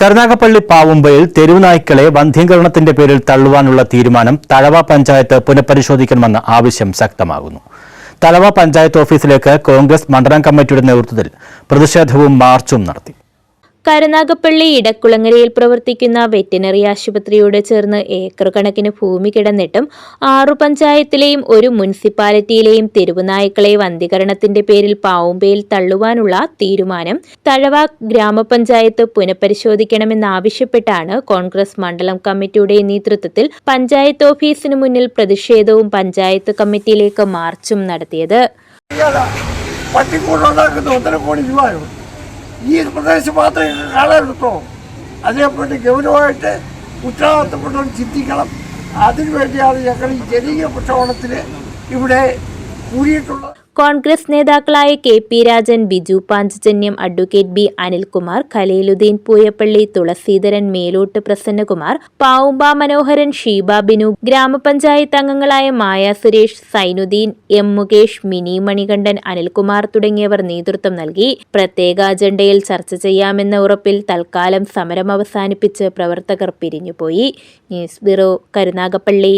കരുനാഗപ്പള്ളി പാവുമ്പയിൽ തെരുവുനായ്ക്കളെ വന്ധ്യീകരണത്തിന്റെ പേരിൽ തള്ളുവാനുള്ള തീരുമാനം തഴവ പഞ്ചായത്ത് പുനഃപരിശോധിക്കണമെന്ന ആവശ്യം ശക്തമാകുന്നു. തഴവ പഞ്ചായത്ത് ഓഫീസിലേക്ക് കോൺഗ്രസ് മണ്ഡലം കമ്മിറ്റിയുടെ നേതൃത്വത്തിൽ പ്രതിഷേധവും മാർച്ചും നടത്തി. കരുനാഗപ്പള്ളി ഇടക്കുളങ്ങരയിൽ പ്രവർത്തിക്കുന്ന വെറ്റിനറി ആശുപത്രിയോട് ചേർന്ന് ഏക്കർ കണക്കിന് ഭൂമി കിടന്നിട്ടും ആറു പഞ്ചായത്തിലെയും ഒരു മുനിസിപ്പാലിറ്റിയിലെയും തെരുവുനായ്ക്കളെ വന്ധീകരണത്തിന്റെ പേരിൽ പാവുമ്പയിൽ തള്ളുവാനുള്ള തീരുമാനം തഴവ ഗ്രാമപഞ്ചായത്ത് പുനഃപരിശോധിക്കണമെന്നാവശ്യപ്പെട്ടാണ് കോൺഗ്രസ് മണ്ഡലം കമ്മിറ്റിയുടെ നേതൃത്വത്തിൽ പഞ്ചായത്ത് ഓഫീസിന് മുന്നിൽ പ്രതിഷേധവും പഞ്ചായത്ത് കമ്മിറ്റിയിലേക്ക് മാർച്ചും നടത്തിയത്. പട്ടിക്കൂടുണ്ടാക്കുന്ന ഒന്നര കോടി രൂപയോ ഈ പ്രദേശം മാത്രമേ കാണാനെടുത്തോ അതേപോലെ ഗൗരവമായിട്ട് ഉത്തരവാദിത്തപ്പെട്ടവർ ചിന്തിക്കണം. അതിനുവേണ്ടിയാണ് ഞങ്ങൾ ഈ ജനീയ പ്രക്ഷോഭണത്തിന് ഇവിടെ കൂടിയിട്ടുള്ളത്. കോൺഗ്രസ് നേതാക്കളായ K P Rajan Biju Panchajanyam advocate B Anilkumar Khaleeluddeen Pooyappally Thulaseedharan Melottu Prasannakumar Pavumba Manoharan Sheeba Binu grama panchayat അംഗങ്ങളായ മായ സുരേഷ് സൈനുദ്ദീൻ എം മുകേഷ് മിനി മണികണ്ഠൻ അനിൽകുമാർ തുടങ്ങിയവർ നേതൃത്വം നൽകി. പ്രത്യേക അജണ്ടയിൽ ചർച്ച ചെയ്യാമെന്ന ഉറപ്പിൽ തൽക്കാലം സമരം അവസാനിപ്പിച്ച് പ്രവർത്തകർ പിരിഞ്ഞുപോയി. News bureau Karunagappally.